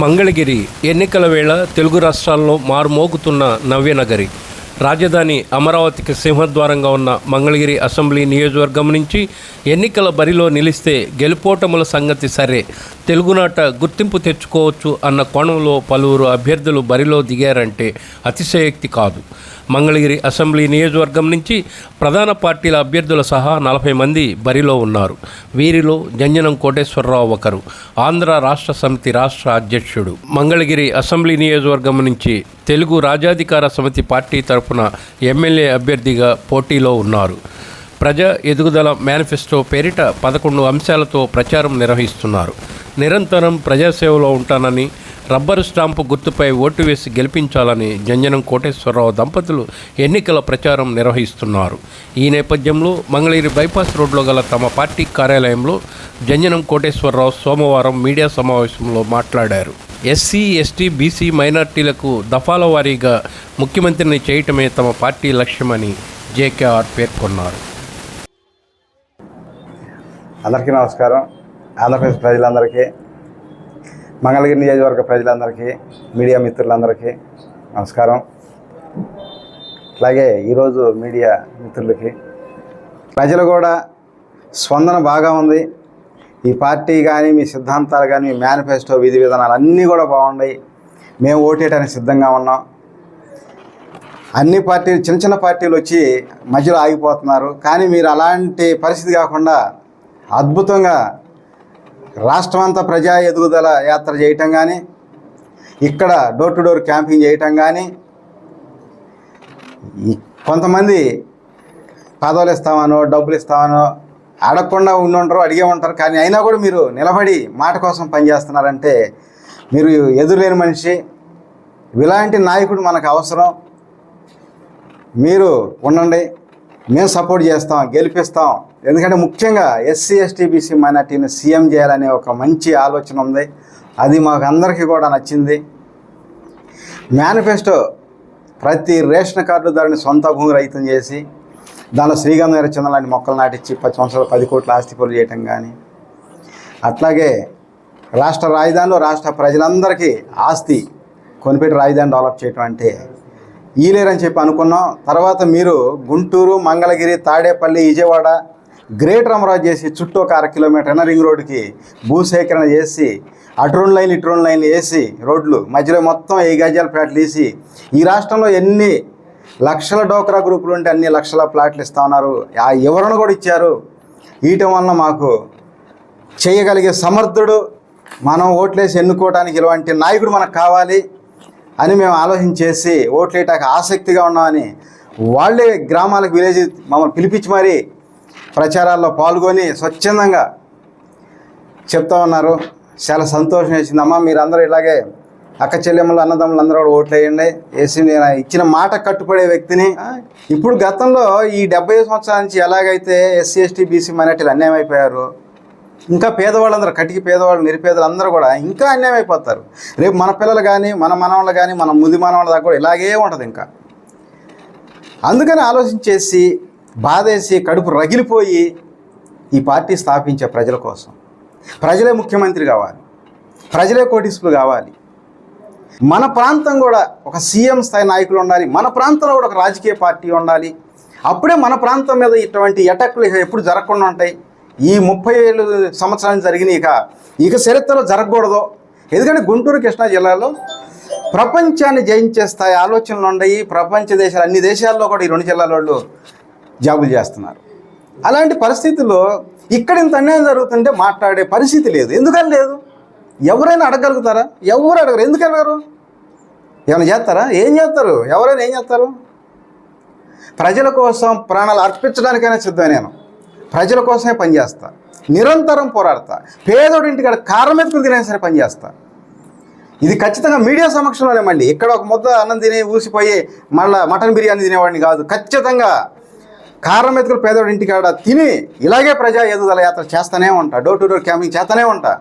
మంగళగిరి ఎన్నికల వేళ తెలుగు రాష్ట్రాల్లో మారుమోగుతున్న నవ్యనగరి రాజధాని అమరావతికి సింహద్వారంగా ఉన్న మంగళగిరి అసెంబ్లీ నియోజకవర్గం నుంచి ఎన్నికల బరిలో నిలిస్తే గెలుపోటముల సంగతి సరే. తెలుగునాట గుర్తింపు తెచ్చుకోవచ్చు అన్న కోణంలో పలువురు అభ్యర్థులు బరిలో దిగారంటే అతిశయోక్తి కాదు. మంగళగిరి అసెంబ్లీ నియోజకవర్గం నుంచి ప్రధాన పార్టీల అభ్యర్థుల సహా నలభై మంది బరిలో ఉన్నారు. వీరిలో జంజనం కోటేశ్వరరావు ఒకరు. ఆంధ్ర రాష్ట్ర సమితి రాష్ట్ర అధ్యక్షుడు. మంగళగిరి అసెంబ్లీ నియోజకవర్గం నుంచి తెలుగు రాజాధికార సమితి పార్టీ తరఫున ఎమ్మెల్యే అభ్యర్థిగా పోటీలో ఉన్నారు. ప్రజా ఎదుగుదల మేనిఫెస్టో పేరిట పదకొండు అంశాలతో ప్రచారం నిర్వహిస్తున్నారు. నిరంతరం ప్రజాసేవలో ఉంటానని రబ్బరు స్టాంపు గుర్తుపై ఓటు వేసి గెలిపించాలని జంజనం కోటేశ్వరరావు దంపతులు ఎన్నికల ప్రచారం నిర్వహిస్తున్నారు. ఈ నేపథ్యంలో మంగళగిరి బైపాస్ రోడ్లో గల తమ పార్టీ కార్యాలయంలో జంజనం కోటేశ్వరరావు సోమవారం మీడియా సమావేశంలో మాట్లాడారు. ఎస్సీ ఎస్టీ బీసీ మైనార్టీలకు దఫాల వారీగా ముఖ్యమంత్రిని చేయటమే తమ పార్టీ లక్ష్యమని జేకేఆర్ పేర్కొన్నారు. అందరికీ నమస్కారం. ఆంధ్రప్రదేశ్ ప్రజలందరికీ మంగళగిరి నియోజకవర్గ ప్రజలందరికీ మీడియా మిత్రులందరికీ నమస్కారం. అలాగే ఈరోజు మీడియా మిత్రులకి ప్రజలు కూడా స్పందన బాగా ఉంది. ఈ పార్టీ కానీ మీ సిద్ధాంతాలు కానీ మీ మేనిఫెస్టో విధి విధానాలు అన్నీ కూడా బాగున్నాయి. మేము ఓటేయడానికి సిద్ధంగా ఉన్నాం. అన్ని పార్టీలు చిన్న చిన్న పార్టీలు వచ్చి మధ్యలో ఆగిపోతున్నారు. కానీ మీరు అలాంటి పరిస్థితి కాకుండా అద్భుతంగా రాష్ట్రం అంతా ప్రజా ఎదుగుదల యాత్ర చేయటం కానీ ఇక్కడ డోర్ టు డోర్ క్యాంపింగ్ చేయటం కానీ కొంతమంది పదవులు ఇస్తామనో డబ్బులు ఇస్తామనో అడగకుండా ఉండుంటారు అడిగే ఉంటారు. కానీ అయినా కూడా మీరు నిలబడి మాట కోసం పనిచేస్తున్నారంటే మీరు ఎదురులేని మనిషి. ఇలాంటి నాయకుడు మనకు అవసరం. మీరు ఉండండి. మేము సపోర్ట్ చేస్తాం గెలిపిస్తాం. ఎందుకంటే ముఖ్యంగా ఎస్సీ ఎస్టీ బీసీ మైనార్టీని సీఎం చేయాలనే ఒక మంచి ఆలోచన ఉంది. అది మాకు అందరికీ కూడా నచ్చింది. మేనిఫెస్టో ప్రతి రేషన్ కార్డుదారుని సొంత భూమి రైతం చేసి దానిలో శ్రీగంధ విరచన లాంటి మొక్కలు నాటించి పది సంవత్సరాలు పది కోట్ల ఆస్తి పనులు చేయటం కానీ అట్లాగే రాష్ట్ర రాజధానిలో రాష్ట్ర ప్రజలందరికీ ఆస్తి కొనిపెట్టి రాజధాని డెవలప్ చేయటం అంటే ఈలేరని చెప్పి అనుకున్నాం. తర్వాత మీరు గుంటూరు మంగళగిరి తాడేపల్లి విజయవాడ గ్రేటర్ అమరావతి చేసి చుట్టూ ఒక అర కిలోమీటర్ అయినా రింగ్ రోడ్డుకి భూసేకరణ చేసి అటు లైన్ లైన్లు లైన్ లైన్లు వేసి రోడ్లు మధ్యలో మొత్తం ఏ గజాల ప్లాట్లు వేసి ఈ రాష్ట్రంలో ఎన్ని లక్షల డోక్రా గ్రూపులు ఉంటే అన్ని లక్షల ప్లాట్లు ఇస్తా ఉన్నారు. ఆ వివరణ కూడా ఇచ్చారు. వీటి వలన మాకు చేయగలిగే సమర్థుడు మనం ఓట్లేసి ఎన్నుకోవడానికి ఇలాంటి నాయకుడు మనకు కావాలి అని మేము ఆలోచించేసి ఓట్లేటాక ఆసక్తిగా ఉన్నామని వాళ్ళే గ్రామాలకు విలేజ్ మమ్మల్ని పిలిపించి మరీ ప్రచారాల్లో పాల్గొని స్వచ్ఛందంగా చెప్తా ఉన్నారు. చాలా సంతోషం వేసింది. అమ్మ మీరందరూ ఇలాగే అక్క చెల్లెమ్మలు అన్నదమ్ములు అందరూ కూడా ఓట్లు వేయండి వేసి నేను ఇచ్చిన మాట కట్టుబడే వ్యక్తిని. ఇప్పుడు గతంలో ఈ డెబ్బై సంవత్సరాల నుంచి ఎలాగైతే ఎస్సీ ఎస్టీ బీసీ మైనార్టీలు అన్యాయం అయిపోయారు ఇంకా పేదవాళ్ళందరూ కటికి పేదవాళ్ళు నిరుపేదలు అందరూ కూడా ఇంకా అన్యాయం అయిపోతారు రేపు మన పిల్లలు కానీ మన మనవాళ్ళు కానీ మన ముది మనవాళ్ళ దాకా కూడా ఇలాగే ఉంటుంది ఇంకా. అందుకని ఆలోచించేసి బాధేసి కడుపు రగిలిపోయి ఈ పార్టీ స్థాపించే ప్రజల కోసం. ప్రజలే ముఖ్యమంత్రి కావాలి. ప్రజలే కోటీసులు కావాలి. మన ప్రాంతం కూడా ఒక సీఎం స్థాయి నాయకులు ఉండాలి. మన ప్రాంతంలో కూడా ఒక రాజకీయ పార్టీ ఉండాలి. అప్పుడే మన ప్రాంతం మీద ఇటువంటి ఎటక్లు ఎప్పుడు జరగకుండా ఉంటాయి. ఈ ముప్పై ఏళ్ళు సంవత్సరాలు జరిగినాయి ఇక. ఇక చరిత్రలో జరగకూడదు. ఎందుకంటే గుంటూరు కృష్ణా జిల్లాలో ప్రపంచాన్ని జయించే స్థాయి ఆలోచనలు ఉన్నాయి. ప్రపంచ దేశాలు అన్ని దేశాల్లో కూడా ఈ రెండు జిల్లాల వాళ్ళు జాబులు చేస్తున్నారు. అలాంటి పరిస్థితుల్లో ఇక్కడ ఇంత అన్యాయం జరుగుతుంటే మాట్లాడే పరిస్థితి లేదు. ఎందుకని లేదు? ఎవరైనా అడగలుగుతారా ఎవరు అడగరు. ఎందుకు అడగరు? ఏమైనా చేస్తారా? ఏం చేస్తారు? ఎవరైనా ఏం చేస్తారు? ప్రజల కోసం ప్రాణాలు అర్పించడానికైనా సిద్ధం నేను. ప్రజల కోసమే పనిచేస్తా నిరంతరం పోరాడతా. పేదోడి ఇంటికాడ కారం ఎత్తుకుని తినే సరే పనిచేస్తా ఇది ఖచ్చితంగా మీడియా సమక్షంలోనే మళ్ళీ. ఇక్కడ ఒక ముద్ద అన్నం తిని ఊసిపోయి మళ్ళీ మటన్ బిర్యానీ తినేవాడిని కాదు. ఖచ్చితంగా కారం ఎత్తుకుని పేదవాడి ఇంటికాడ తిని ఇలాగే ప్రజా ఎదుగుదల యాత్ర చేస్తూనే ఉంటా. డోర్ టు డోర్ క్యాంపింగ్ చేస్తూనే ఉంటా.